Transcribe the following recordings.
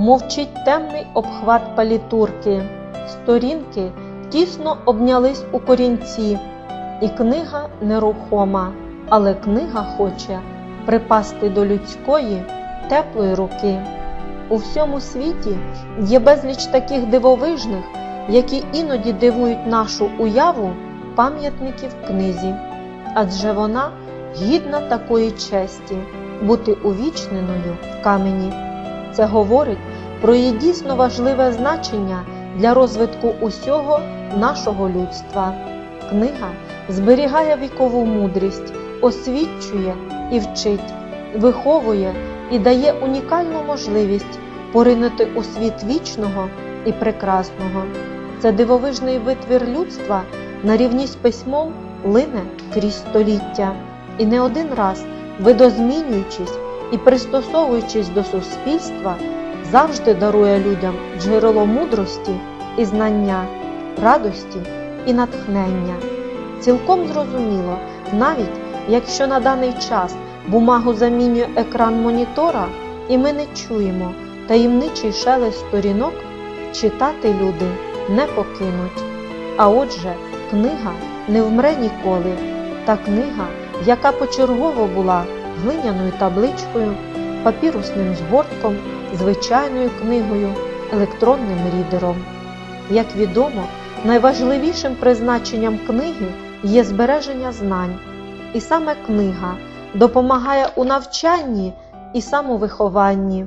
мовчить темний обхват палітурки, сторінки тісно обнялись у корінці, і книга нерухома, але книга хоче припасти до людської теплої руки. У всьому світі є безліч таких дивовижних, які іноді дивують нашу уяву пам'ятників книзі, адже вона гідна такої честі бути увічненою в камені. Це говорить про її дійсно важливе значення для розвитку усього нашого людства. Книга зберігає вікову мудрість, освічує і вчить, виховує і дає унікальну можливість поринути у світ вічного і прекрасного. Це дивовижний витвір людства на рівні з письмом лине крізь століття, і не один раз, видозмінюючись і пристосовуючись до суспільства, завжди дарує людям джерело мудрості і знання, радості і натхнення. Цілком зрозуміло, навіть якщо на даний час бумагу замінює екран монітора, і ми не чуємо таємничий шелест сторінок, читати люди не покинуть. А отже, книга не вмре ніколи, та книга, яка почергово була глиняною табличкою, папірусним згортком, звичайною книгою, електронним рідером. Як відомо, найважливішим призначенням книги є збереження знань, і саме книга допомагає у навчанні і самовихованні,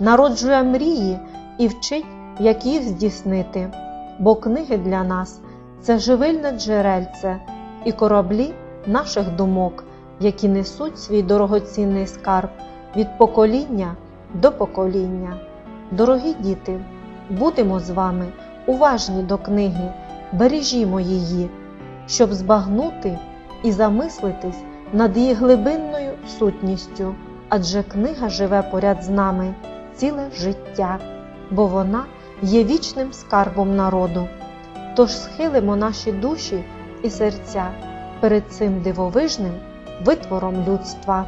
народжує мрії і вчить, як їх здійснити. Бо книги для нас це живильне джерельце і кораблі наших думок, які несуть свій дорогоцінний скарб від покоління до покоління. Дорогі діти, будемо з вами уважні до книги, бережімо її, щоб збагнути і замислитись над її глибинною сутністю, адже книга живе поряд з нами ціле життя, бо вона є вічним скарбом народу. Тож схилимо наші душі і серця перед цим дивовижним витвором людства.